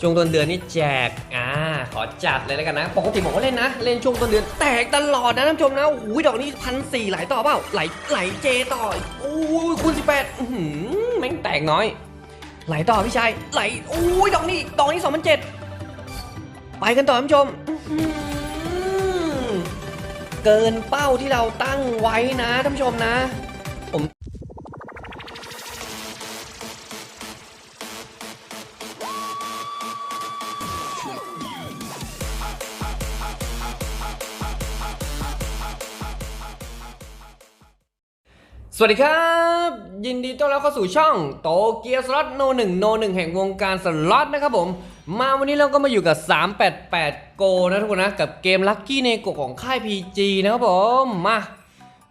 ช่วงต้นเดือนนี่แจก อ่า ขอจัดเลยแล้วกันนะ ปกติผมก็เล่นนะ เล่นช่วงต้นเดือน แตกตลอดนะท่านผู้ชมนะ โอ้โห ดอกนี้พันสี่ไหลต่อเปล่า ไหล ไหลเจต่อ โอ้ยคูณสิบแปดอื้อหือแม่งแตกน้อย ไหลต่อพี่ชาย ไหล โอ้ย ดอกนี้ ดอกนี้สองพันเจ็ดไปกันต่อท่านผู้ชม เกินเป้าที่เราตั้งไว้นะท่านผู้ชมนะ สวัสดีครับ ยินดีต้อนรับเข้าสู่ช่องโตเกียวสล็อตโนหนึ่งโนหนึ่งแห่งวงการสล็อตนะครับผม มาวันนี้เราก็มาอยู่กับ 388 โกนะทุกคนนะ กับเกมลั c กี้เนโกของค่าย PG นะครับผมมา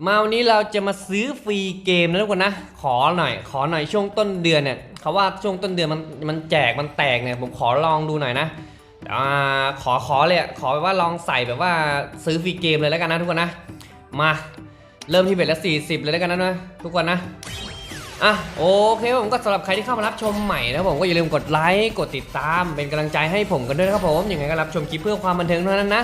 มาวันนี้เราจะมาซื้อฟรีเกมนะทุกคนนะ ขอหน่อย ขอหน่อยช่วงต้นเดือนเนี่ยเขาว่าช่วงต้นเดือนมันมันแจกมันแตกเนี่ยผมขอลองดูหน่อยนะอ่าขอขอเลยขอแบบว่าลองใส่แบบว่าซื้อฟรีเกมเลยแล้วกันนะทุกคนนะมา เริ่มที่เบ็ดละ40 เลยแล้วกันนะนะทุกคนนะอะโอเคผมก็สำหรับใครที่เข้ามารับชมใหม่นะผมก็อย่าลืมกดไลค์กดติดตามเป็นกำลังใจให้ผมกันด้วยนะครับผมยังไงก็รับชมคลิปเพื่อความบันเทิงเท่านั้นนะ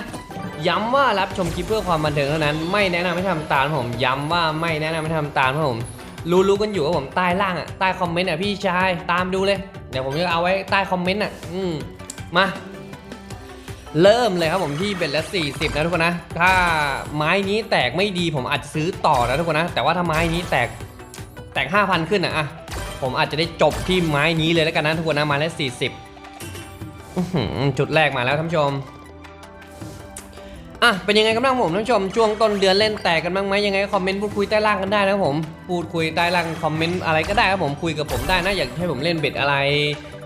ย้ำว่ารับชมคลิปเพื่อความบันเทิงเท่านั้น ไม่แนะนำให้ทำตามผมย้ำว่าไม่แนะนำให้ทำตามผม รู้รู้กันอยู่ว่าผมใต้ล่างอะใต้คอมเมนต์อะพี่ชายตามดูเลยเดี๋ยวผมจะเอาไว้ใต้คอมเมนต์อะอืมมา เริ่มเลยครับผมที่เบ็ดละ40 นะทุกคนนะ ถ้าไม้นี้แตกไม่ดีผมอาจจะซื้อต่อนะทุกคนนะ แต่ว่าถ้าไม้นี้แตกแตก 5,000 ขึ้นนะอะผมอาจจะได้จบที่ไม้นี้เลยแล้วกันนะทุกคนนะม้ละ40จุดแรกมาแล้วท่านผู้ชมอะเป็นยังไงกันบ้างผมท่านผู้ชมช่วงต้นเดือนเล่นแตกกันบ้างไหมยังไงคอมเมนต์พูดคุยใต้ล่างกันได้นะผมพูดคุยใต้ล่างคอมเมนต์อะไรก็ได้ครับผมคุยกับผมได้นะอยากให้ผมเล่นเบ็ดอะไร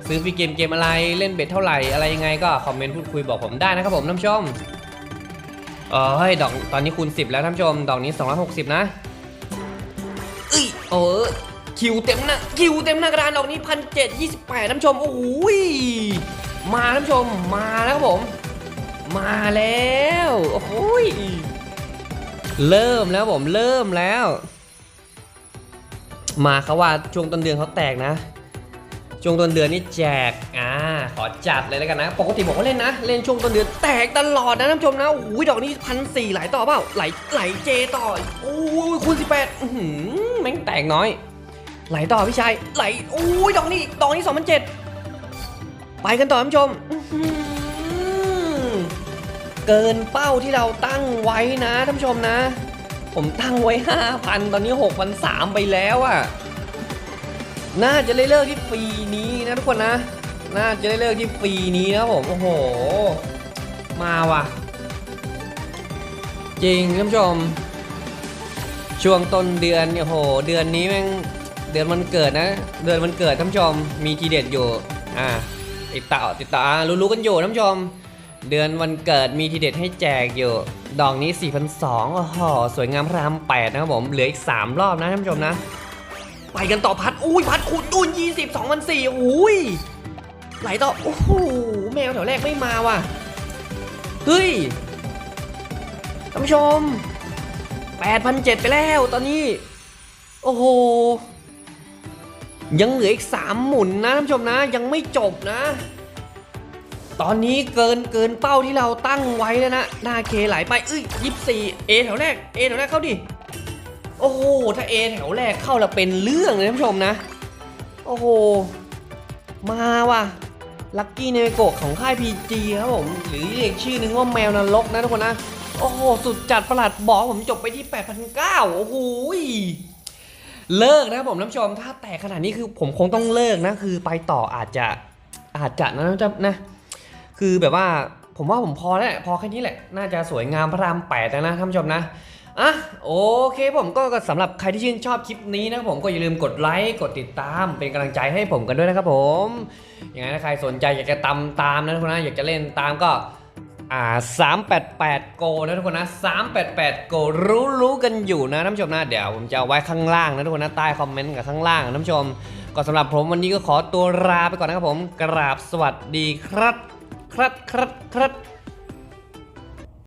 ซื้อฟรีเกมเกมอะไรเล่นเบ็ดเท่าไหร่อะไรยังไงก็คอมเมนต์พูดคุยบอกผมได้นะครับผมท่านผู้ชมเออเฮ้ยดอกตอนนี้คูณ10 แล้วท่านผู้ชม ดอกนี้ 260 นะเอ้ยโอ้ยคิวเต็มหน้าคิวเต็มหน้ากระดานดอกนี้พันเจ็ดยี่สิบแปดท่านผู้ชมโอ้โหยมาท่านผู้ชมมาแล้วครับผม มาแล้วโอ้โหยเริ่มแล้วผมเริ่มแล้ว มาเขาว่าช่วงต้นเดือนเขาแตกนะ ช่วงต้นเดือนนี่แจก อ่า ขอจัดเลยแล้วกันนะ ปกติผมก็เล่นนะ เล่นช่วงต้นเดือนแตกตลอดนะท่านผู้ชมนะโอ้โหดอกนี้พันสี่ไหลต่อเปล่าไหลไหลเจต่อ โอ้ยคูณสิบแปดอื้อหือแม่งแตกน้อย ไหลต่อพี่ชาย ไหลโอ้ยดอกนี้ดอกนี้สองพันเจ็ดไปกันต่อท่านผู้ชมเกินเป้าที่เราตั้งไว้นะท่านผู้ชมนะ ผมตั้งไว้ 5,000 ตอนนี้ 6,300 ไปแล้วอะ น่าจะได้เลิกที่ฟรีนี้นะทุกคนนะ น่าจะได้เลิกที่ฟรีนี้นะครับผมโอ้โห มาว่ะ จริงท่านผู้ชม ช่วงต้นเดือนเนี่ยโห เดือนนี้แม่งเดือนมันเกิดนะ เดือนมันเกิดท่านผู้ชมมีทีเด็ดอยู่อ่าติดต่อติดต่ออ่ารู้ๆกันอยู่ท่านผู้ชม เดือนวันเกิดมีทีเด็ดให้แจกอยู่ ดอกนี้4,200โอ้โหสวยงามพระรามแปดนะครับผมเหลืออีก 3 รอบนะท่านผู้ชมนะ ไปกันต่อพัดอุ้ยพัดคูณตูนยี่สิบสองพันสี่อุ้ยไหลต่อโอ้โหแมวแถวแรกไม่มาว่ะเฮ้ยท่านผู้ชมแปดพันเจ็ดไปแล้วตอนนี้ โอ้โหยังเหลืออีกสามหมุนนะท่านผู้ชมนะยังไม่จบนะ ตอนนี้เกินเกินเป้าที่เราตั้งไว้แล้วนะหน้าเคไหลไปเอ้ยยี่สิบสี่เอแถวแรกเอแถวแรกเข้าดิ โอ้โห ถ้าเอแถวแรกเข้าแล้วเป็นเรื่องเลยท่านผู้ชมนะ โอ้โห มาว่ะ ลัคกี้เนโกะของค่าย PG ครับผม หรือเรียกชื่อนึงว่าแมวนรกนะทุกคนนะ โอ้โห สุดจัดประหลัดบอกผมจบไปที่ 8,900 โอ้โหเลิกนะครับผมท่านผู้ชม ถ้าแตกขนาดนี้คือผมคงต้องเลิกนะ คือไปต่ออาจจะอาจจะนะจะนะ คือแบบว่าผมว่าผมพอแล้วพอแค่นี้แหละ น่าจะสวยงามพระรามแปดแล้วนะท่านผู้ชมนะ อะโอเคผมก็สำหรับใครที่ชื่นชอบคลิปนี้นะครับผมก็อย่าลืมกดไลค์กดติดตามเป็นกำลังใจให้ผมกันด้วยนะครับผมยังไงถ้าใครสนใจอยากจะตามตามนะทุกคนนะอยากจะเล่นตามก็อ่า388โกนะทุกคนนะ388โกรู้รู้กันอยู่นะท่านผู้ชมนะเดี๋ยวผมจะไว้ข้างล่างนะทุกคนนะใต้คอมเมนต์กับข้างล่างนะท่านผู้ชม ก็สำหรับผมวันนี้ก็ขอตัวลาไปก่อนนะครับผมกราบสวัสดีครับ ครับครับครับ